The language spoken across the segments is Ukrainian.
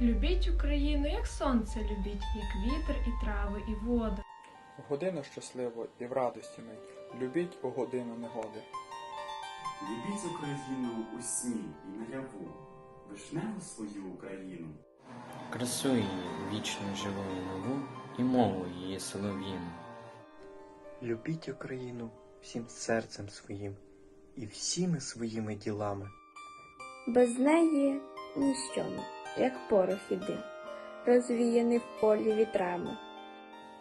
Любіть Україну, як сонце любіть, як вітер і трави, і воду. В годину щасливу і в радості мить, любіть у годину негоди. Любіть Україну у сні і наяву, вишневу свою Україну. красу її вічно живу і нову, і мову її солов'їну. Любіть Україну всім серцем своїм і всіми своїми ділами. Без неї ніщо ми, як порох і дим, розвіяний в полі вітрами.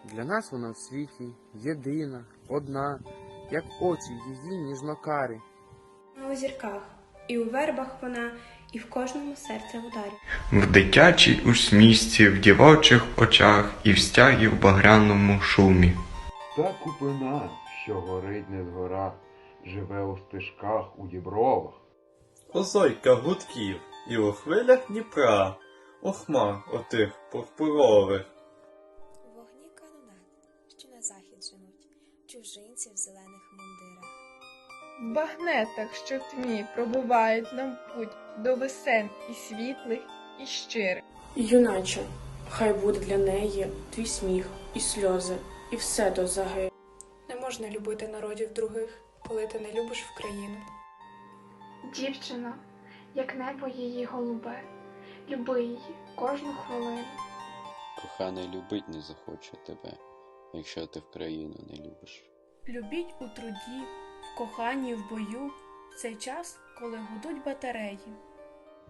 Для нас вона в світі єдина, одна, як очі її ніжнокарі. у зірках, і у вербах вона, і в кожному серце ударі. В дитячій усмішці, в дівочих очах і в стягі в багряному шумі. Та купина, що горить не згора, живе у стежках у дібровах. Озойка гудків і у хвилях Дніпра, у хмар отих пурпурових. Вогні канонат, що на захід женуть, чужинці в зелених мундирах. В багнетах, що в тьмі пробивають нам путь до весен і світлих, і щирих. Юначе, хай буде для неї твій сміх і сльози, і все до заги. Не можна любити народів других, коли ти не любиш в країну. Дівчина, як небо її голубе, люби її кожну хвилину. Коханий любить не захоче тебе, якщо ти в країну не любиш. Любіть у труді, в коханні, в бою, в цей час, коли гудуть батареї.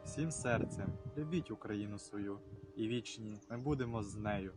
Всім серцем любіть Україну свою, і вічні ми будемо з нею.